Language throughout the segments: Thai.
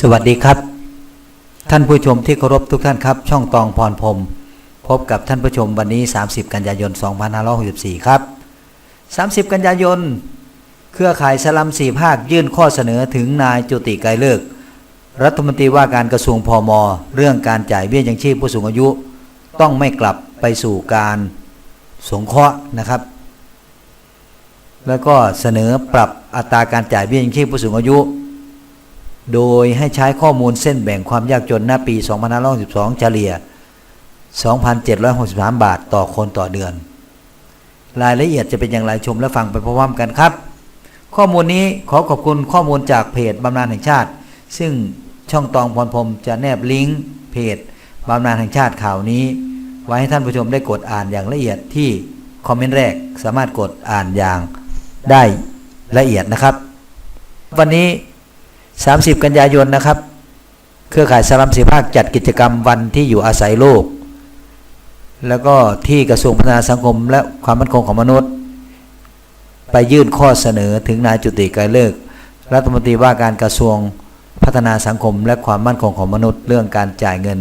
สวัสดีครับ ท่านผู้ชมที่เคารพทุกท่านครับ ช่องตองพรพรมพบกับท่านผู้ชมวันนี้ 30 กันยายน 2564 ครับ 30 กันยายน เครือข่ายสลัมสี่ภาคยื่นข้อเสนอถึงนายจุติไกรเลิก รัฐมนตรีว่าการกระทรวงพมเรื่องการจ่ายเบี้ยยังชีพผู้สูงอายุ ต้องไม่กลับไปสู่การสงเคราะห์นะครับ แล้วก็เสนอปรับอัตราการจ่ายเบี้ยยังชีพผู้สูงอายุ โดยให้ใช้ข้อมูลเส้นแบ่งความยากจนหน้าปี2562เฉลี่ย 2,763 บาทต่อคนต่อเดือน รายละเอียดจะเป็นอย่างไรชมและฟังไปพร้อมกันครับ ข้อมูลนี้ขอขอบคุณข้อมูลจากเพจบำนาญแห่งชาติ ซึ่งช่องตองพรพรมจะแนบลิงก์เพจบำนาญแห่งชาติข่าวนี้ ไว้ให้ท่านผู้ชมได้กดอ่านอย่างละเอียดที่คอมเมนต์แรกสามารถกดอ่านอย่างได้ละเอียดนะครับ วันนี้ 30 กันยายนนะครับ เครือข่ายสลัมสีภาคจัดกิจกรรมวันที่อยู่อาศัยโลก แล้วก็ที่กระทรวงพัฒนาสังคม และความมั่นคงของมนุษย์ ไปยื่นข้อเสนอถึงนายจุติไกรเลิกรัฐมนตรีว่าการกระทรวงพัฒนาสังคม และความมั่นคงของมนุษย์ เรื่องการจ่ายเงิน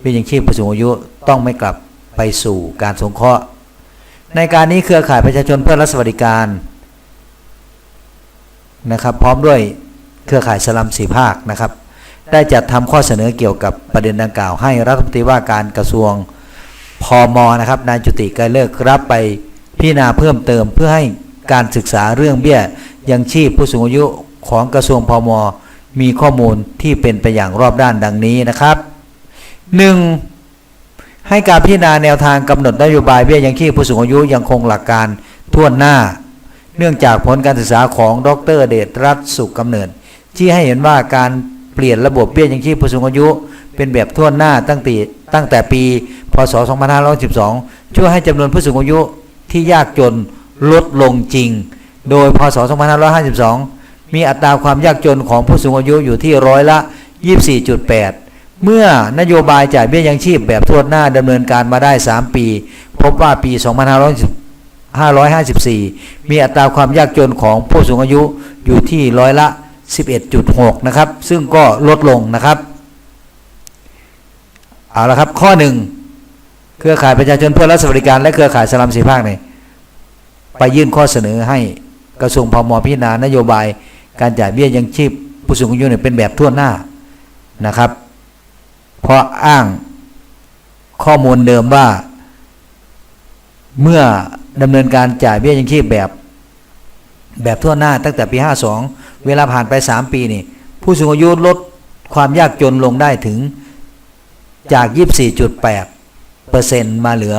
เบี้ยยังชีพผู้สูงอายุต้องไม่กลับไปสู่การสงเคราะห์ ในการนี้เครือข่ายประชาชนเพื่อรัฐสวัสดิการนะครับพร้อมด้วย รือข่ายสลัมสีภาคนะครับ ได้จัดทำข้อเสนอเกี่ยวกับประเด็นดังกล่าว ให้รัฐมนตรีว่าการกระทรวงพอมนะครับนายจุติไกรเลิกรับไปพิจารณาเพิ่มเติมเพื่อให้การศึกษาเรื่องเบี้ยยังชีพผู้สูงอายุของกระทรวงพอมมีข้อมูลที่เป็นไปอย่างรอบด้านดังนี้นะครับ 1. ให้การพิจารณาแนวทางกำหนดนโยบายเบี้ยยังชีพผู้สูงอายุยังคงหลักการทั่วหน้า เนื่องจากผลการศึกษาของดรเดชรัตน์สุขกำเนิด ที่ให้เห็นว่าการเปลี่ยนระบบเบี้ยยังชีพผู้สูงอายุ เป็นแบบทั่วหน้าตั้งแต่ตั้งแต่ปี พศ 2512 ช่วยให้จำนวนผู้สูงอายุที่ยากจนลดลงจริง โดยพศ 2552 มีอัตราความยากจนของผู้สูงอายุอยู่ที่ร้อยละ 24.8 เมื่อนโยบายจ่ายเบี้ยยังชีพแบบทั่วหน้าดำเนินการมาได้ 3 ปี พบว่าปี 2554 มีอัตราความยากจนของผู้สูงอายุอยู่ที่ร้อยละ 11.6 นะครับ ซึ่งก็ลดลงนะครับ เอาละครับ ข้อหนึ่งเครือข่ายประชาชนเพื่อรัฐสวัสดิการ และเครือข่ายสลัมสีภาคเนี่ยไปยื่นข้อเสนอให้กระทรวงพมพิจารณานโยบาย การจ่ายเบี้ยยังชีพผู้สูงอายุเนี่ยเป็นแบบทั่วหน้านะครับ เพราะอ้างข้อมูลเดิมว่า เมื่อดำเนินการจ่ายเบี้ยยังชีพแบบ แบบทั่วหน้าตั้งแต่ปี 52 เวลาผ่านไป 3 ปีนี่ผู้สูงอายุลดความยากจนลงได้ถึงจาก 24.8เปอร์เซ็นต์มาเหลือ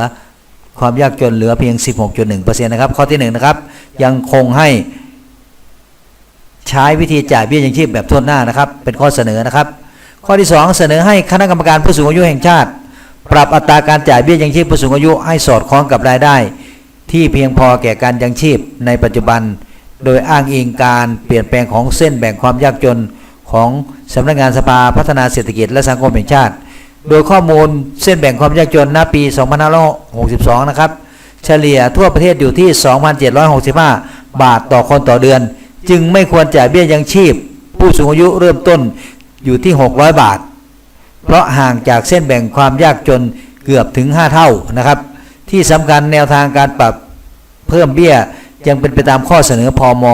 ความยากจนเหลือเพียง 16.1เปอร์เซ็นต์นะครับ ข้อที่ 1 นะครับ ยังคงให้ใช้วิธีจ่ายเบี้ยยังชีพแบบทั่วหน้านะครับ เป็นข้อเสนอนะครับ ข้อที่ 2 เสนอให้คณะกรรมการผู้สูงอายุแห่งชาติ ปรับอัตราการจ่ายเบี้ยยังชีพผู้สูงอายุให้สอดคล้องกับรายได้ ที่เพียงพอแก่การยังชีพในปัจจุบัน โดยอ้างอิงการเปลี่ยนแปลงของเส้นแบ่งความยากจนของสำนักงานสภาพัฒนาเศรษฐกิจและสังคมแห่งชาติ โดยข้อมูลเส้นแบ่งความยากจนณปี 2562 นะครับ เฉลี่ยทั่วประเทศอยู่ที่ 2,765 บาทต่อคนต่อเดือน จึงไม่ควรจ่ายเบี้ยยังชีพ ผู้สูงอายุเริ่มต้นอยู่ที่ 600 บาท เพราะห่างจากเส้นแบ่งความยากจนเกือบถึง 5 เท่านะครับ ที่สำคัญแนวทางการปรับเพิ่มเบี้ย ยังเป็นไปตามข้อเสนอพอม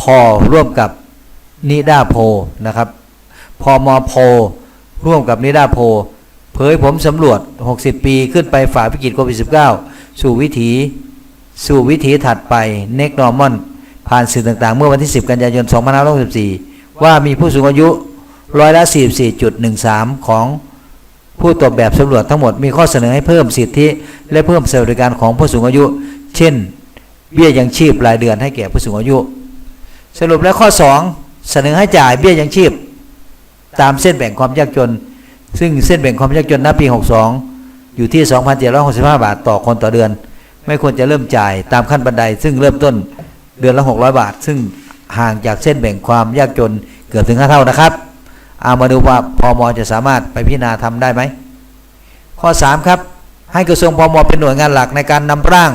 พอร่วมกับนิดาโพนะครับพอมโพร่วมกับนิดาโพ เผยผมสำรวจ 60 ปีขึ้นไปฝ่าวิกฤตโควิด -19 สู่วิถีสู่วิถีถัดไปเนกนอร์มอนผ่านสื่อต่างๆ เมื่อวันที่ 10 กันยายน 2564 ว่ามีผู้สูงอายุร้อยละ 44.13 ของผู้ตรวจแบบสำรวจทั้งหมดมีข้อเสนอให้เพิ่มสิทธิ และเพิ่มสวัสดิการของผู้สูงอายุ เช่น เบี้ยยังชีพรายเดือนให้แก่ผู้สูงอายุ สรุปแล้วข้อ 2 เสนอให้จ่ายเบี้ยยังชีพ ตามเส้นแบ่งความยากจน ซึ่งเส้นแบ่งความยากจนณปี 62 อยู่ที่ 2,765 บาทต่อคนต่อเดือน ไม่ควรจะเริ่มจ่ายตามขั้นบันได ซึ่งเริ่มต้นเดือนละ 600 บาท ซึ่งห่างจากเส้นแบ่งความยากจนเกือบถึง5เท่านะครับเอามาดูว่าพอมจะสามารถไปพิจารณาทำได้ไหม ข้อ 3 ครับ ให้กระทรวงพมเป็นหน่วยงานหลักในการนำร่าง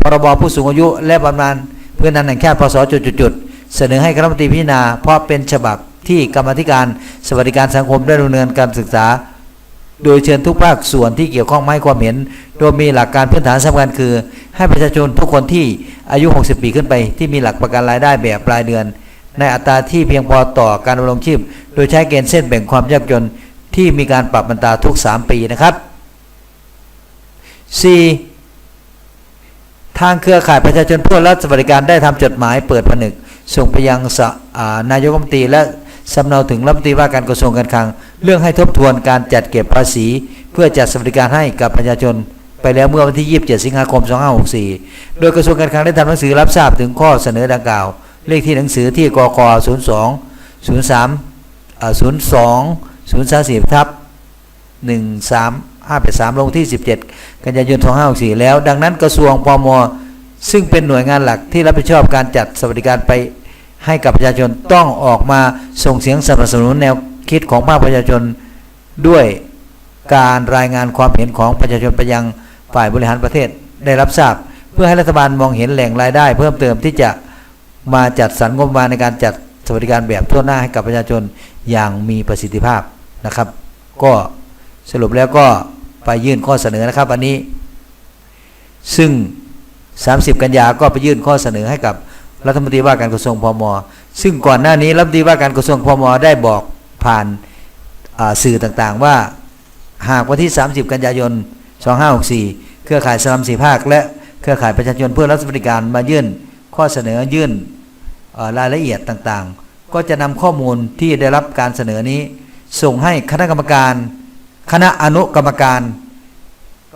พรบผู้สูงอายุและบำนาญเพื่อนันแห่งชาติพศจุดจุดเสนอให้คณะมนตรีพิจารณาเพราะเป็นฉบับที่กรรมธิการสวัสดิการสังคมได้ดำเนินการศึกษา โดยเชิญทุกภาคส่วนที่เกี่ยวข้องมาให้ความเห็น โดยมีหลักการพื้นฐานสำคัญคือ ให้ประชาชนทุกคนที่อายุ 60 ปีขึ้นไป ที่มีหลักประกันรายได้แบบรายเดือน ในอัตราที่เพียงพอต่อการดำรงชีพ โดยใช้เกณฑ์เส้นแบ่งความยากจนที่มีการปรับบันตาทุก 3 ปีนะครับ 4. ทางเครือข่ายประชาชนเพื่อรัฐสวัสดิการได้ทำจดหมายเปิดผนึก ส่งไปยังานายกรัฐมนตรีและสำเนาถึงรัฐมนตรีว่าการกระทรวงการคลัง เรื่องให้ทบทวนการจัดเก็บภาษี เพื่อจัดสวัสดิการให้กับประชาชนไปแล้วเมื่อวันที่ 27 สิงหาคม 2564 โดยกระทรวงการคลังได้ทำหนังสือรับทราบถึงข้อเสนอดังกล่าว เลขที่หนังสือที่กก02 03 อ่า02 034ทับ13583ลงที่17กันยายน2564แล้ว ดังนั้นกระทรวงพมซึ่งเป็นหน่วยงานหลักที่รับผิดชอบการจัดสวัสดิการไปให้กับประชาชนต้องออกมาส่งเสียงสนับสนุนแนวคิดของภาคประชาชนด้วยการรายงานความเห็นของประชาชนไปยังฝ่ายบริหารประเทศได้รับทราบ เพื่อให้รัฐบาลมองเห็นแหล่งรายได้ เพิ่มเติมที่จะมาจัดสรรงบประมาณในการจัดสวัสดิการแบบทั่วหน้าให้กับประชาชนอย่างมีประสิทธิภาพนะครับ ก็สรุปแล้วก็ ไปยื่นข้อเสนอนะครับวันนี้ ซึ่ง 30 กันยาก็ไปยื่นข้อเสนอให้กับรัฐมนตรีว่าการกระทรวงพมซึ่งก่อนหน้านี้รัฐมนตรีว่าการกระทรวงพมได้บอกผ่านาสื่อต่างๆ ว่าหากวันที่ 30 กันยายน 2564 เครือข่ายสลัมสีภาค และเครือข่ายประชาชนเพื่อรัฐสวัสดิการมายื่นข้อเสนอยื่นรายละเอียดต่างๆ ก็จะนำข้อมูลที่ได้รับการเสนอนี้ ส่งให้คณะกรรมการ คณะอนุกรรมการ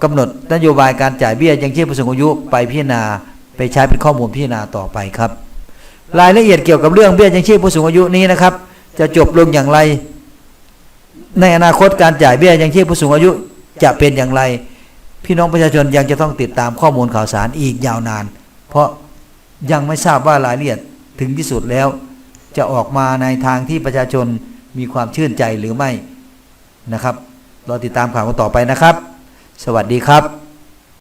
กำหนดนโยบายการจ่ายเบี้ยยังชีพผู้สูงอายุไปพิจารณาไปใช้เป็นข้อมูลพิจารณาต่อไปครับ รายละเอียดเกี่ยวกับเรื่องเบี้ยยังชีพผู้สูงอายุนี้นะครับ จะจบลงอย่างไร ในอนาคตการจ่ายเบี้ยยังชีพผู้สูงอายุจะเป็นอย่างไร พี่น้องประชาชนยังจะต้องติดตามข้อมูลข่าวสารอีกยาวนาน เพราะยังไม่ทราบว่ารายละเอียดถึงที่สุดแล้ว จะออกมาในทางที่ประชาชนมีความชื่นใจหรือไม่นะครับ รอติดตามข่าวกันต่อไปนะครับ สวัสดีครับ